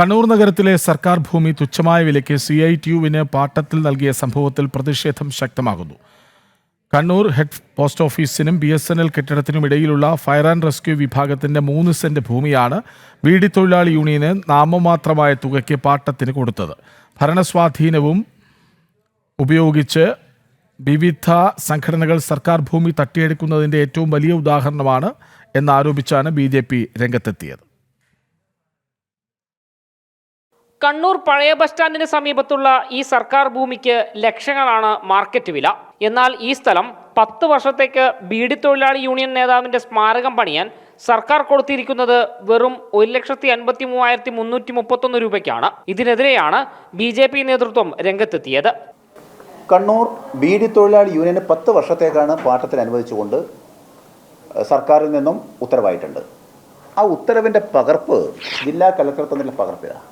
കണ്ണൂർ നഗരത്തിലെ സർക്കാർ ഭൂമി തുച്ഛമായ വിലയ്ക്ക് സി ഐ ടി യുവിന് പാട്ടത്തിൽ നൽകിയ സംഭവത്തിൽ പ്രതിഷേധം ശക്തമാകുന്നു. കണ്ണൂർ ഹെഡ് പോസ്റ്റ് ഓഫീസിനും ബി എസ് എൻ എൽ കെട്ടിടത്തിനും ഇടയിലുള്ള ഫയർ ആൻഡ് റെസ്ക്യൂ വിഭാഗത്തിന്റെ മൂന്ന് സെന്റ് ഭൂമിയാണ് വീടി തൊഴിലാളി യൂണിയന് നാമമാത്രമായ തുകയ്ക്ക് പാട്ടത്തിന് കൊടുത്തത്. ഭരണസ്വാധീനവും ഉപയോഗിച്ച് വിവിധ സംഘടനകൾ സർക്കാർ ഭൂമി തട്ടിയെടുക്കുന്നതിന്റെ ഏറ്റവും വലിയ ഉദാഹരണമാണ് എന്നാരോപിച്ചാണ് ബി ജെ പി രംഗത്തെത്തിയത്. കണ്ണൂർ പഴയ ബസ് സ്റ്റാൻഡിന് സമീപത്തുള്ള ഈ സർക്കാർ ഭൂമിക്ക് ലക്ഷങ്ങളാണ് മാർക്കറ്റ് വില. എന്നാൽ ഈ സ്ഥലം പത്ത് വർഷത്തേക്ക് ബീഡി തൊഴിലാളി യൂണിയൻ നേതാവിന്റെ സ്മാരകം പണിയാൻ സർക്കാർ കൊടുത്തിരിക്കുന്നത് വെറും ഒരു ലക്ഷത്തി അൻപത്തി മൂവായിരത്തി മുന്നൂറ്റി മുപ്പത്തൊന്ന് രൂപയ്ക്കാണ്. ഇതിനെതിരെയാണ് ബി ജെ പി നേതൃത്വം രംഗത്തെത്തിയത്. കണ്ണൂർ ബീഡി തൊഴിലാളി യൂണിയന് പത്ത് വർഷത്തേക്കാണ് പാട്ടത്തിന് അനുവദിച്ചുകൊണ്ട് സർക്കാരിൽ നിന്നും ഉത്തരവായിട്ടുണ്ട്. ആ ഉത്തരവിന്റെ പകർപ്പ് ജില്ലാ കലക്ടർ തന്നിട്ടുള്ള പകർപ്പിലാണ്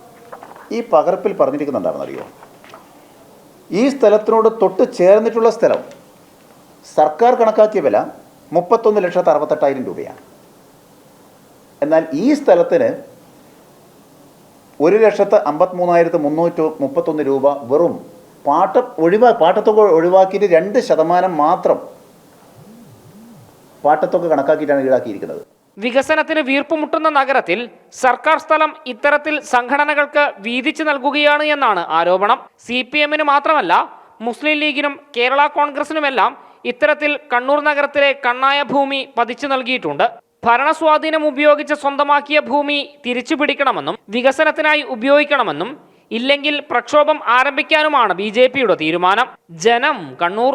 ഈ പകർപ്പിൽ പറഞ്ഞിരിക്കുന്നുണ്ടാണെന്നറിയോ ഈ സ്ഥലത്തിനോട് തൊട്ട് ചേർന്നിട്ടുള്ള സ്ഥലം സർക്കാർ കണക്കാക്കിയ വില മുപ്പത്തൊന്ന് ലക്ഷത്തി അറുപത്തെട്ടായിരം രൂപയാണ്. എന്നാൽ ഈ സ്ഥലത്തിന് ഒരു ലക്ഷത്ത് അമ്പത്തിമൂന്നായിരത്തി മുന്നൂറ്റി മുപ്പത്തൊന്ന് രൂപ വെറും പാട്ട ഒഴിവാ പാട്ടത്തൊക്കെ ഒഴിവാക്കിയിട്ട് രണ്ട് ശതമാനം മാത്രം പാട്ടത്തൊക്കെ കണക്കാക്കിയിട്ടാണ് ഈടാക്കിയിരിക്കുന്നത്. വികസനത്തിന് വീർപ്പുമുട്ടുന്ന നഗരത്തിൽ സർക്കാർ സ്ഥലം ഇത്തരത്തിൽ സംഘടനകൾക്ക് വീതിച്ചു നൽകുകയാണ് എന്നാണ് ആരോപണം. സി പി എമ്മിന് മാത്രമല്ല മുസ്ലിം ലീഗിനും കേരള കോൺഗ്രസിനുമെല്ലാം ഇത്തരത്തിൽ കണ്ണൂർ നഗരത്തിലെ കണ്ണായ ഭൂമി പതിച്ചു നൽകിയിട്ടുണ്ട്. ഭരണസ്വാധീനം ഉപയോഗിച്ച് സ്വന്തമാക്കിയ ഭൂമി തിരിച്ചു പിടിക്കണമെന്നും വികസനത്തിനായി ഉപയോഗിക്കണമെന്നും ഇല്ലെങ്കിൽ പ്രക്ഷോഭം ആരംഭിക്കാനുമാണ് ബി തീരുമാനം. ജനം കണ്ണൂർ